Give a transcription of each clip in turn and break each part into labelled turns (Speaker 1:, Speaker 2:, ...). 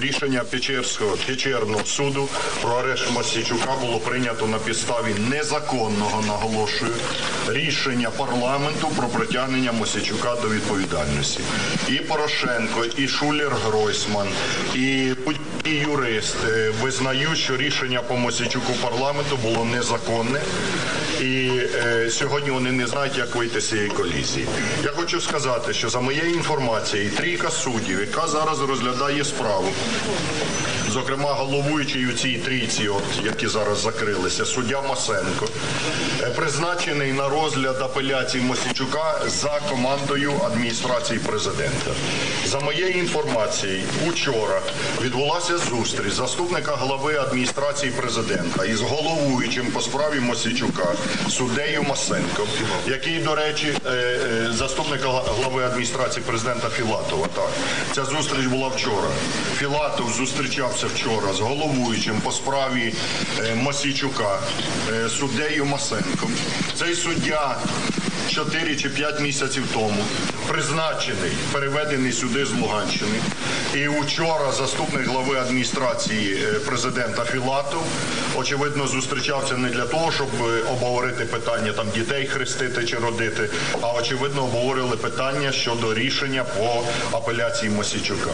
Speaker 1: Рішення Печерського Печерного суду про арешт Мосійчука було прийнято на підставі незаконного наголошую рішення парламенту про притягнення Мосійчука до відповідальності. І Порошенко, і Шулер Гройсман, і будь-які юристи визнають, що рішення по Мосійчуку парламенту було незаконне. І е, сьогодні вони не знають, як вийти з цієї колізії. Я хочу сказати, що за моєю інформацією, трійка суддів, яка зараз розглядає справу, もう。Зокрема головуючий у цій трійці, от які зараз закрилися, суддя Масенко, е, призначений на розгляд апеляції Мосійчука за командою адміністрації президента. За моєю інформацією, учора відбулася зустріч заступника глави адміністрації президента із головуючим по справі Мосійчука, суддею Масенко, який, до речі, е, е, заступника глави адміністрації президента Філатова. Так, ця зустріч була вчора. Філатов зустрічався вчора з головуючим по справі е, Мосійчука, е, суддею Масенком. Цей суддя 4 чи 5 місяців тому призначений, переведений сюди з Луганщини. І вчора заступник глави адміністрації е, президента Філатов, очевидно, зустрічався не для того, щоб обговорити питання там дітей хрестити чи родити, а очевидно обговорили питання щодо рішення по апеляції Мосійчука.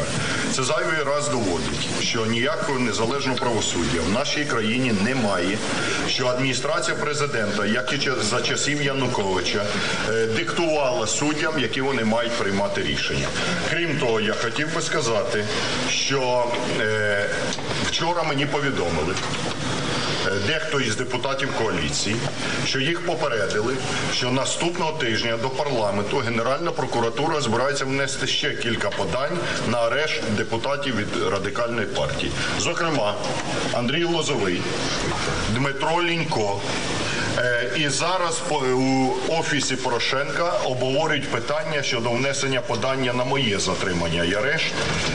Speaker 1: Це зайвий раз доводить, що ніякого незалежного правосуддя в нашій країні немає. Що адміністрація президента, як і за часів Януковича, е, диктувала суддям, які вони мають приймати рішення. Крім того, я хотів би сказати, що е, вчора мені повідомили. Дехто із депутатів коаліції, що їх попередили, що наступного тижня до парламенту Генеральна прокуратура збирається внести ще кілька подань на арешт депутатів від радикальної партії. Зокрема, Андрій Лозовий, Дмитро Лінько. Е, І зараз у офісі Порошенка обговорюють питання щодо внесення подання на моє затримання і арешт.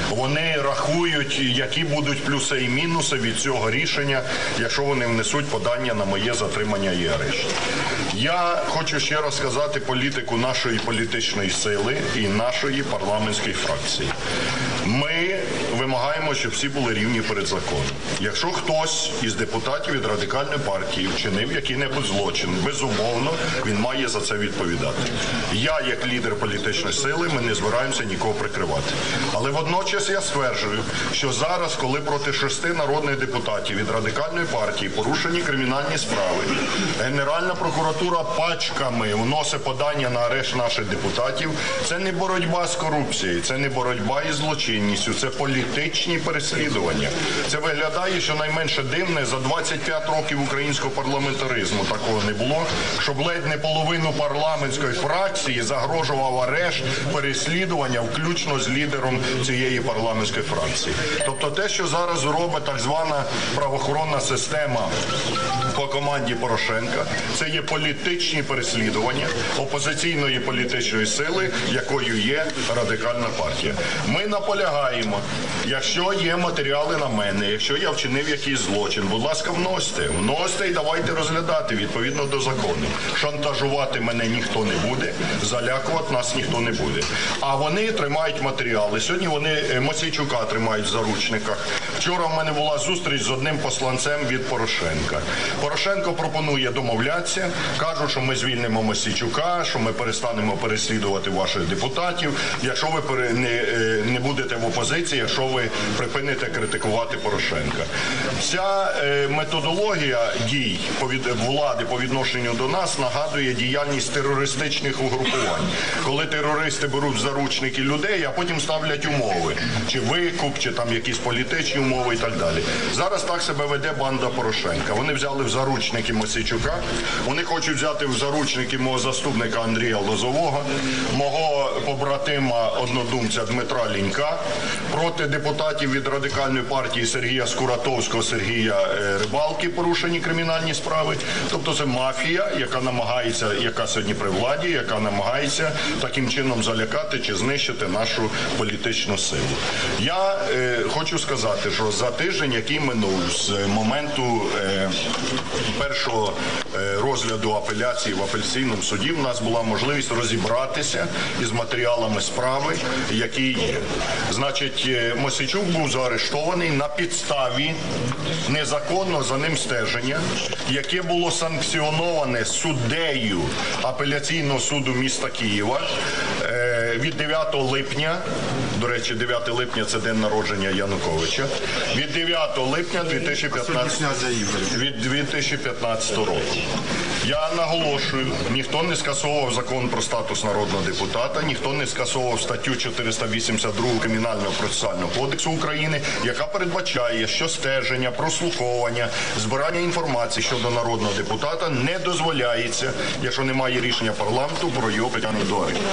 Speaker 1: Вони рахують, які будуть плюси і мінуси від цього рішення, якщо вони внесуть подання на моє затримання і арешт. Я хочу ще раз сказати політику нашої політичної сили і нашої парламентської фракції. Ми вимагаємо, щоб всі були рівні перед законом. Якщо хтось із депутатів від радикальної партії вчинив який-небудь злочин, безумовно він має за це відповідати. Я, як лідер політичної сили, ми не збираємося нікого прикривати. Але водночас я стверджую, що зараз, коли проти шести народних депутатів від радикальної партії порушені кримінальні справи, Генеральна прокуратура пачками вносить подання на арешт наших депутатів. Це не боротьба з корупцією, це не боротьба із злочинністю, це політичні переслідування. Це виглядає щонайменше дивне за 25 років українського парламентаризму. Такого не було, щоб ледь не половину парламентської фракції загрожував арешт, переслідування, включно з лідером цієї парламентської фракції. Тобто, те, що зараз робить так звана правоохоронна система по команді Порошенка, це є політичні переслідування опозиційної політичної сили, якою є радикальна партія. Ми наполягаємо, якщо є матеріали на мене, якщо я вчинив якийсь злочин, будь ласка, вносьте, вносьте і давайте розглядати відповідно до закону. Шантажувати мене ніхто не буде, залякувати нас ніхто не буде. А вони тримають матеріали. Сьогодні вони е, Мосійчука тримають в заручниках. Вчора в мене була зустріч з одним посланцем від Порошенка. Порошенко пропонує домовлятися, кажуть, що ми звільнимо Мосійчука, що ми перестанемо переслідувати ваших депутатів, якщо ви не, е, не будете в опозиції, якщо ви припините критикувати Порошенка. Ця е, методологія дій влади по відношенню до нас нагадує діяльність терористичних угрупувань, коли терористи беруть заручники людей, а потім ставлять умови, чи викуп, чи там якісь політичні умови і так далі. Зараз так себе веде банда Порошенка. Вони взяли в заручники Мосійчука, вони хочуть взяти в заручники мого заступника Андрія Лозового, мого побратима однодумця Дмитра Лінька, проти депутатів від радикальної партії Сергія Скуратовського, Сергія е, Рибалки порушені кримінальні справи. Тобто це мафія, яка намагається, яка сьогодні при владі, яка намагається таким чином залякати чи знищити нашу політичну силу. Я е, хочу сказати, що за тиждень, який минув з моменту е, першого е, розгляду апеляції в апеляційному суді, в нас була можливість розібратися із матеріалами справи, які є. Значить, е, Мосійчук був заарештований на підставі незаконного за ним стеження, яке було санкціоноване суддею апеляційного суду міста Києва е, від 9 липня. До речі, 9 липня це день народження Януковича. Від 9 липня 2015 від 2015 року. Я наголошую, ніхто не скасовував закон про статус народного депутата, ніхто не скасовував статтю 482 Кримінального процесуального кодексу України, яка передбачає, що стеження, прослуховування, збирання інформації щодо народного депутата не дозволяється, якщо немає рішення парламенту про його притягнення до арешту.